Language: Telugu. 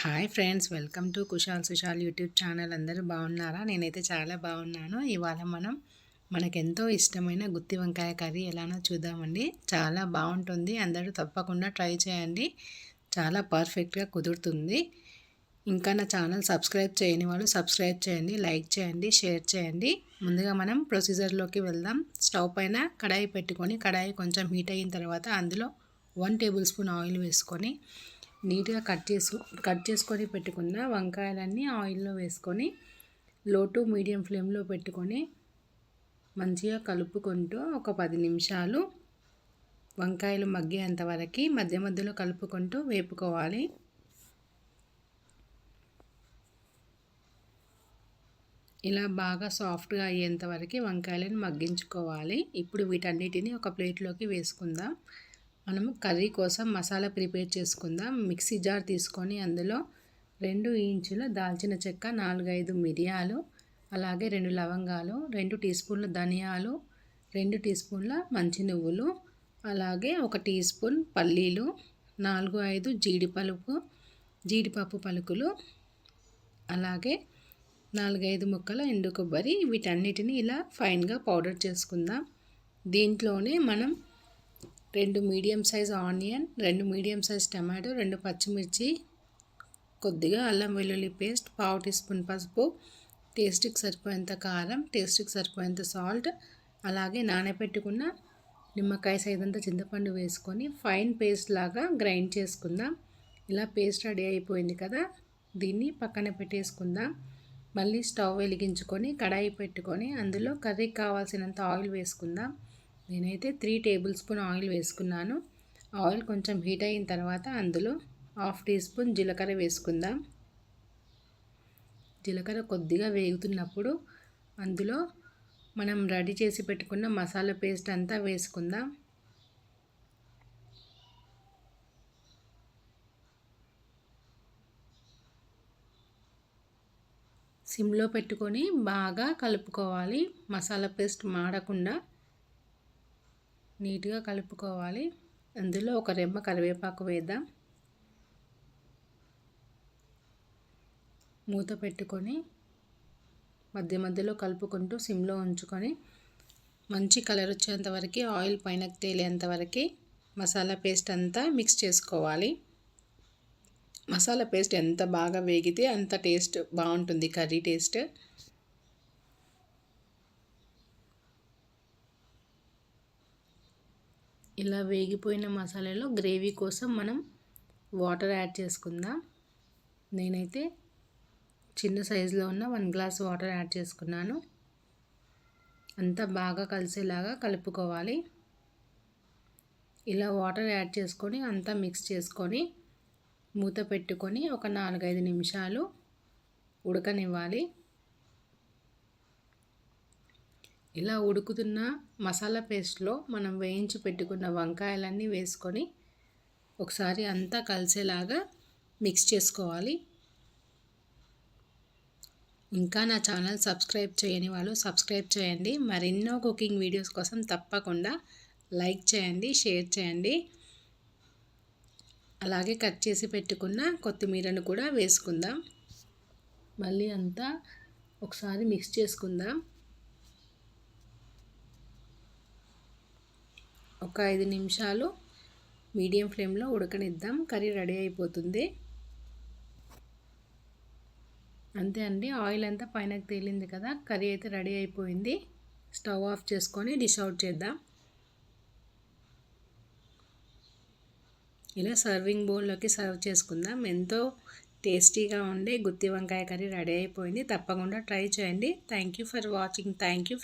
Hi friends welcome to Kushal Sushal YouTube channel. అందరూ బాగున్నారా? నేనైతే చాలా బాగున్నాను. ఇవాళ మనం మనకెంతో ఇష్టమైన గుత్తి వంకాయ కర్రీ ఎలానో చూద్దామండి. చాలా బాగుంటుంది. అందరూ తప్పకుండా ట్రై చేయండి. చాలా పర్ఫెక్ట్గా కుదురుతుంది. ఇంకా నా ఛానల్ సబ్స్క్రైబ్ చేయని వాళ్ళు సబ్స్క్రైబ్ చేయండి లైక్ చేయండి షేర్ చేయండి. ముందుగా మనం ప్రొసీజర్లోకి వెళ్దాం. స్టవ్ పైన కడాయి పెట్టుకొని కడాయి కొంచెం హీట్ అయిన తర్వాత అందులో వన్ టేబుల్ స్పూన్ ఆయిల్ వేసుకొని నీట్గా కట్ చేసు కట్ చేసుకొని పెట్టుకున్న వంకాయలన్నీ ఆయిల్లో వేసుకొని లో టు మీడియం ఫ్లేమ్లో పెట్టుకొని మంచిగా కలుపుకుంటూ ఒక పది నిమిషాలు వంకాయలు మగ్గేంత వరకు మధ్య మధ్యలో కలుపుకుంటూ వేపుకోవాలి. ఇలా బాగా సాఫ్ట్గా అయ్యేంత వరకు వంకాయలను మగ్గించుకోవాలి. ఇప్పుడు వీటన్నిటిని ఒక ప్లేట్లోకి వేసుకుందాం. మనము కర్రీ కోసం మసాలా ప్రిపేర్ చేసుకుందాం. మిక్సీ జార్ తీసుకొని అందులో రెండు ఇంచుల దాల్చిన చెక్క నాలుగైదు మిరియాలు అలాగే రెండు లవంగాలు రెండు టీ స్పూన్ల ధనియాలు రెండు టీ స్పూన్ల మంచి నువ్వులు అలాగే ఒక టీ స్పూన్ పల్లీలు నాలుగు ఐదు జీడిపలుపు జీడిపప్పు పలుకులు అలాగే నాలుగైదు ముక్కల ఎండు కొబ్బరి. వీటన్నిటిని ఇలా ఫైన్గా పౌడర్ చేసుకుందాం. దీంట్లోనే మనం రెండు మీడియం సైజ్ ఆనియన్ రెండు మీడియం సైజ్ టమాటో రెండు పచ్చిమిర్చి కొద్దిగా అల్లం వెల్లుల్లి పేస్ట్ పావు టీ స్పూన్ పసుపు. టేస్ట్కి సరిపోయేంత కారం టేస్ట్కి సరిపోయేంత సాల్ట్ అలాగే నానబెట్టుకున్న నిమ్మకాయ సైజంతా చింతపండు వేసుకొని ఫైన్ పేస్ట్ లాగా గ్రైండ్ చేసుకుందాం. ఇలా పేస్ట్ రెడీ అయిపోయింది కదా దీన్ని పక్కన పెట్టేసుకుందాం. మళ్ళీ స్టవ్ వెలిగించుకొని కడాయి పెట్టుకొని అందులో కర్రీకి కావాల్సినంత ఆయిల్ వేసుకుందాం. నేనైతే త్రీ టేబుల్ స్పూన్ ఆయిల్ వేసుకున్నాను. ఆయిల్ కొంచెం హీట్ అయిన తర్వాత అందులో హాఫ్ టీ స్పూన్ జీలకర్ర వేసుకుందాం. జీలకర్ర కొద్దిగా వేగుతున్నప్పుడు అందులో మనం రెడీ చేసి పెట్టుకున్న మసాలా పేస్ట్ అంతా వేసుకుందాం. సిమ్లో పెట్టుకొని బాగా కలుపుకోవాలి. మసాలా పేస్ట్ మాడకుండా నీట్గా కలుపుకోవాలి. అందులో ఒక రెమ్మ కరివేపాకు వేద్దాం. మూత పెట్టుకొని మధ్య మధ్యలో కలుపుకుంటూ సిమ్లో ఉంచుకొని మంచి కలర్ వచ్చేంత వరకు ఆయిల్ పైన తేలేంత వరకు మసాలా పేస్ట్ అంతా మిక్స్ చేసుకోవాలి. మసాలా పేస్ట్ ఎంత బాగా వేగితే అంత టేస్ట్ బాగుంటుంది కర్రీ టేస్ట్. ఇలా వేగిపోయిన మసాలాలో గ్రేవీ కోసం మనం వాటర్ యాడ్ చేసుకుందాం. నేనైతే చిన్న సైజులో ఉన్న వన్ గ్లాస్ వాటర్ యాడ్ చేసుకున్నాను. అంతా బాగా కలిసేలాగా కలుపుకోవాలి. ఇలా వాటర్ యాడ్ చేసుకొని అంతా మిక్స్ చేసుకొని మూత పెట్టుకొని ఒక నాలుగైదు నిమిషాలు ఉడకనివ్వాలి. ఇలా ఉడుకుతున్న మసాలా పేస్ట్లో మనం వేయించి పెట్టుకున్న వంకాయలన్నీ వేసుకొని ఒకసారి అంతా కలిసేలాగా మిక్స్ చేసుకోవాలి. ఇంకా నా ఛానల్ సబ్స్క్రైబ్ చేయని వాళ్ళు సబ్స్క్రైబ్ చేయండి. మరెన్నో కుకింగ్ వీడియోస్ కోసం తప్పకుండా లైక్ చేయండి షేర్ చేయండి. అలాగే కట్ చేసి పెట్టుకున్న కొత్తిమీరను కూడా వేసుకుందాం. మళ్ళీ అంతా ఒకసారి మిక్స్ చేసుకుందాం. ఒక ఐదు నిమిషాలు మీడియం ఫ్లేమ్లో ఉడకనిద్దాం. కర్రీ రెడీ అయిపోతుంది. అంతే అండి ఆయిల్ అంతా పైనకు తేలింది కదా కర్రీ అయితే రెడీ అయిపోయింది. స్టవ్ ఆఫ్ చేసుకొని డిష్ అవుట్ చేద్దాం. ఇలా సర్వింగ్ బౌల్లోకి సర్వ్ చేసుకుందాం. ఎంతో టేస్టీగా ఉండే గుత్తి వంకాయ కర్రీ రెడీ అయిపోయింది. తప్పకుండా ట్రై చేయండి. Thank you for watching. Thank you